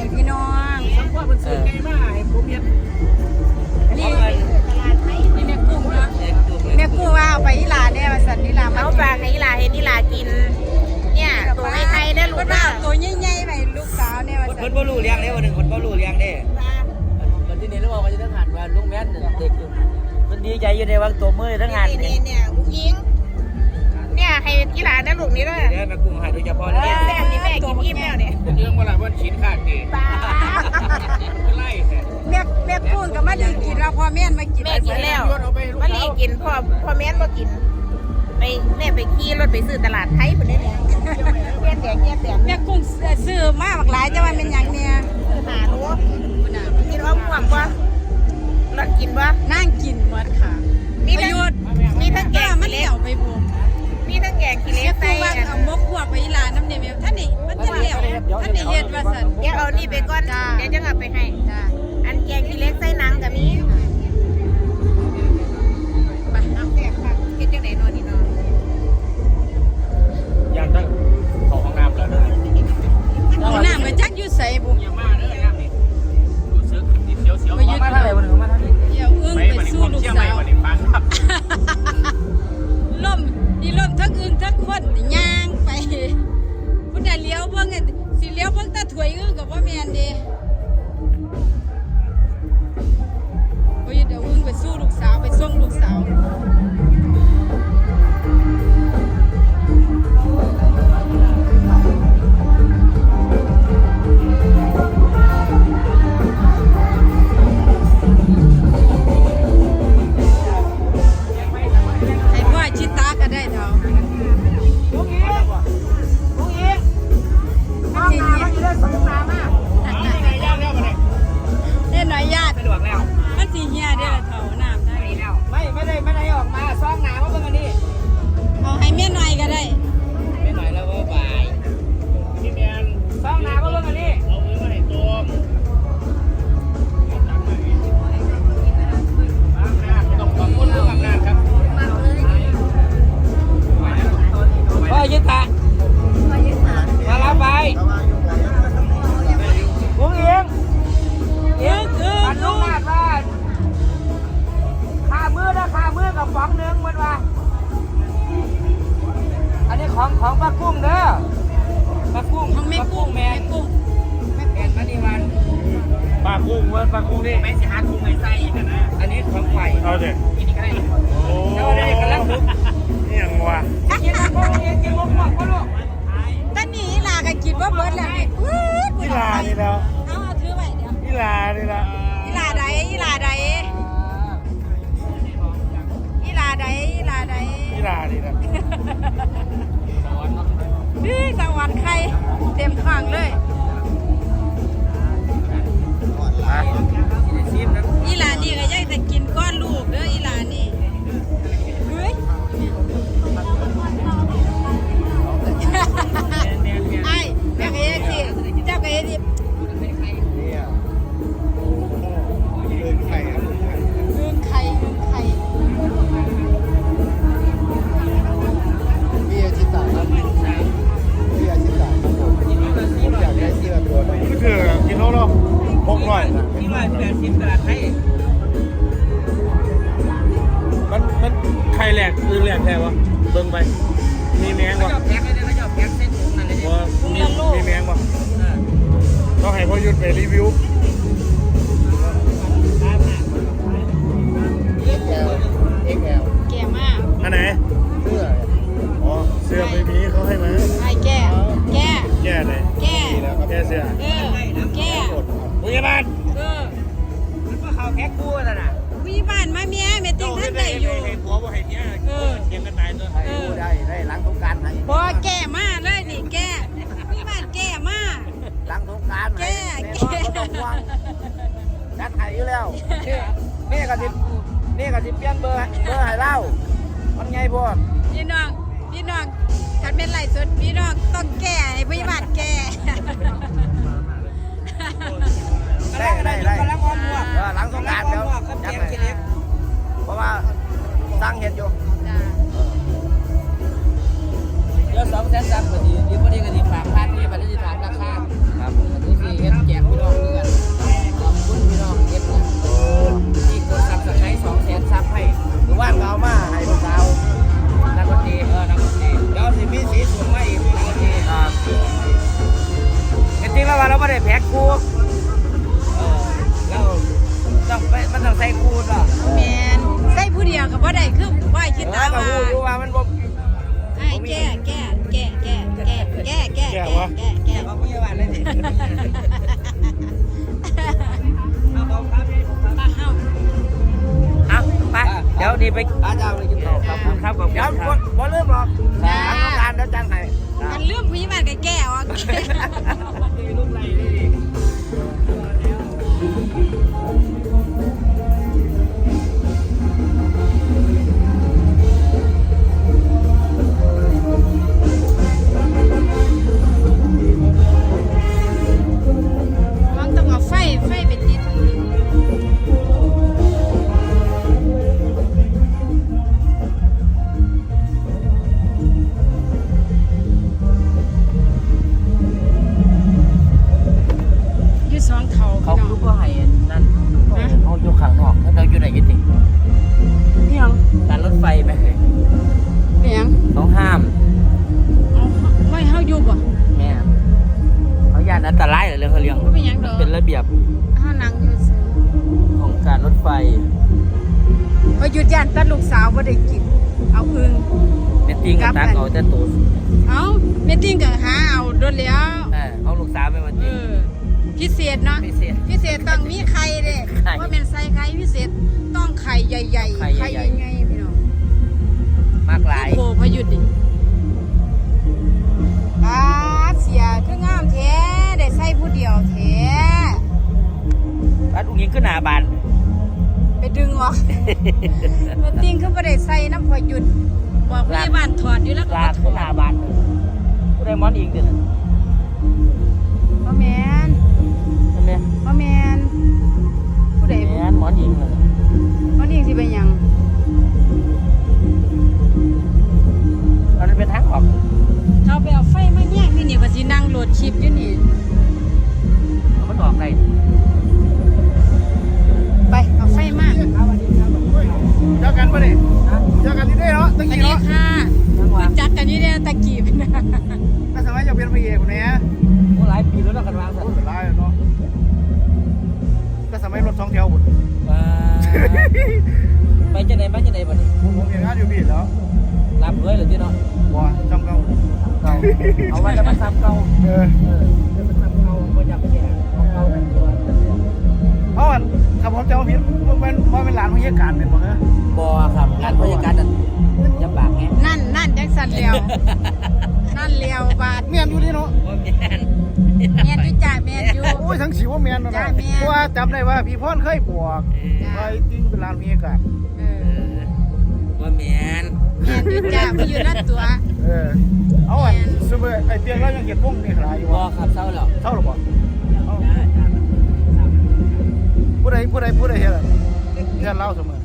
นี่พี่น้องสัมภาษณ์มันสื่อไงมาให้ผมเห็นนี่นี่แม่กุ้งเนาะแม่กุ้งว่าเอาไปอีหลาเนี่ยมาสั่นอีหลามาเอาฝากให้อีหลาเห็นอีหลากิน เนี่ยตัวไอ้ไข่ได้อลูกเด้เด้อตัวใหญ่ๆไปลูกสาวเนี่ยมาคนสั่เพิ่นนบ่รู้เลี้ยงเด้วันหนึ่งคนบ่รู้เลี้ยงเด้วันที่นี่รู้ว่าจะต้องหันว่าลุงแม่นเด็กมันดีใจอยู่ในวังตัวมือทั้งงานนี่นี่เนี่ยอุ้งยิง เนี่ยให้อีหลาได้อลูกนี้ด้วยเดี๋ยวแม่กุ้งหายโดยเฉพาะเลยแซ่บนี่แม่กินอิ่มแล้วเนี่ยเรื่องเวลาวันชิ้นขาดดีป้าก็ไล่แค่แม่แม่กุ้งก็มาดีกินแล้วพอแม่นมากินแม่กินแล้วมะลีกินพ่อพ่อแม่นบ่กิน ไปแม่ไปขี่รถไปซื้อตลาดไทยพุ่นนี่เนี่ยเงี้ยแดงเงี้ยแดงแม่กุ้งซื้อมาบักหลายจะว่าเป็นหยังเนี่ยหาห เหี่ยวท่านนี่เฮ็ดว่าสั่นเดี๋ยวเอานี่ไปก่อนจ้าเดี๋ยวจะเอาไปให้ จ้า อันแกงขี้เหล็กใส่หนัง ตามารับไปกุ้งเอียงเอิ้งเอิ้งอันลุงนาดว่าขามือนะขามือกับฟองหนึงมันว่า อันนี้ของของป้ากุ้งเด้อป้ากุ้งของแม่ป้ากุ้งแมแม่นกุ้งแมนมานี่วันปลากุ้งเว้ยปลากุ้งนี่ไม่สิหากุ้งไอ้ไส้กันนะ อันนี้ของไข่เอาเด็กกินนี่ก็ได้โอ้เจ้าได้กำลังลุกนี่ ยังวะ หกร้อย ที่ว่าแปดสิบตลาดไทยมันมันไข่แหลกคือแหลกแท้วะเบิ่งไป มีแมงเขาวะจะแพ็คเลยเขาจะแพ็คเส้นถุงนั่นเลยว่ามีมีแมงวะต้องให้พ่อยุดไปรีวิว XL XL แก่มากอันไหน เสื้ออ๋อ เสื้อไม่มีเขาให้มาไอ้แก่ แก่ แก้ไหนแก่ ดีแล้วครับแก้เสื้อ เออแก่กดครับพ ยาบาลเออมันก็เขาแพ็คคู่นั่นน่ะวิบ้านมาเมียแม่ติงท่านได้อยู่ให้ผัวว่าให้เนี้ยเทียงกันตายตัวให้ดูได้ได้ล้างสงกรารให้พอแก่มากเลยนี่แก่วิบ้านแก่มากล้างสงกรารแก่แน่แก่นอนก็ต้องห่วงจัดให้อยู่แล้วนี่นี่ก็สินี่ก็สิเปลี่ยนเบอร์เบอร์ให้เล่ามันไงพวกพี่น้องพี่น้องคันเป็นไรสุดพี่น้องต้องแก่ให้วิบ้านแก่ ได้ได้ได้กำลังอ้อมหัวเออหลังสงกรารเดี๋ย ยวกับว่าได้คือว่าคิดเอตาอก็ว่าคู่อยู่ว่ามันบ่ไอ้แก้แก้แก้แก้แก้แก้แก้แก้แก้แก้เอาพยาบาลเลยดิมาเฮาเอาไปเดี๋ยวนี่ไปอาจารย์เลยกินต่อขอบคุณครับขอบคุณครับบ่ลืมหรอกทางการเดี๋ยวจังให้อันเรื่องผู้ใหญ่บ้านก็แก้ออ ระเบียบเฮานั่งอยู่ซื่อของการรถไฟพอหยุดย่านตัดลูกสาวบ่ได้กิน เอาอึงเนตติ้งกับตาเขาจะตูดเอาเมตติ้งก็หาเอาโดนแล้วเออเขาลูกสาวไปวันเอนี้อพิเศษเนาะพิเศษพิเศษต้องมีไข่เด้ไข่ว่าเป็นไส้ไข่พิเศษต้องไข่ใหญ่ๆไข่ใหญ่ๆใหญ่ๆพี่น้องมากหลายโคพยุดดิปาดเสียคืองามแท้ ขึ้นหน้าบานไปดึงออกเมตติ้งคือบ่ได้ใส่น้ำพอหยุดบอกพยาบาลถอดอยู่แล้วก็ลาบ่ดถขึ้อนหน้าดบานผู้ใดมอนอิงเดือนบ่แม่นใช่ไหมบ่แม่นผู้ใดแม่นมอนอิงเลยบ่นี่สิเป็นหยังตอนนั้นเป็นทางออกเขาไปเอาไฟมาแยกนี่นี่ว่าสินั่งโหลดคลิปอยู่นี่มัน กกันอยู่เนี่ยตะกี้นะก็สมัยจะเป็นพระเอกคนนี้โอ้หลายปีแล้วนะกันวางสันพูดเป็นไรเนาะก็สมัยรถสองแถวบุญมาไปจะไหนมาจะไหนบ่นี่ผมผมเห็นงานอยู่บีดแล้วรับเลยเหรือที่เนาะว้าจำเก่าเก่าเอาไว้จะมาซ้ำเก่าเออเออจะมาซ้ำเก่าบ่อยากไปแย่ของเก่าเป็นตัวเพราะว่าถ้าผมจำผิดมันเป็นมันเป็นร้านพยาการเป็นบ่ฮะบ่ครับร้านบริการนั่น นั่นจังสันเลียวนั่นเลียวบาดเมียนอยู่นี่เนาะบ่แม่นแม่นอยู่จ้าแม่นอยู่ โอ้ยทั้งสิว่าเมียนเนาะจ้านะแม่น เพราะว่าจำได้ว่าพี่พ่อนเคยบวกจ้าไปจริงเป็นร้านพยาการเอเอออบ่แม่นแม่นอยู่จ้าไปอยู่นั่นตัว เออเอาอันสมมติไอ้เตียงเรายังเก็บวงนี่ขนาดอยู่บ่วะครับเศร้าแล้วเท่าหรือเปล่าผู้ใดผู้ใดผู้ใดเฮ็ดอะเฮ็ดเล่าเสมอ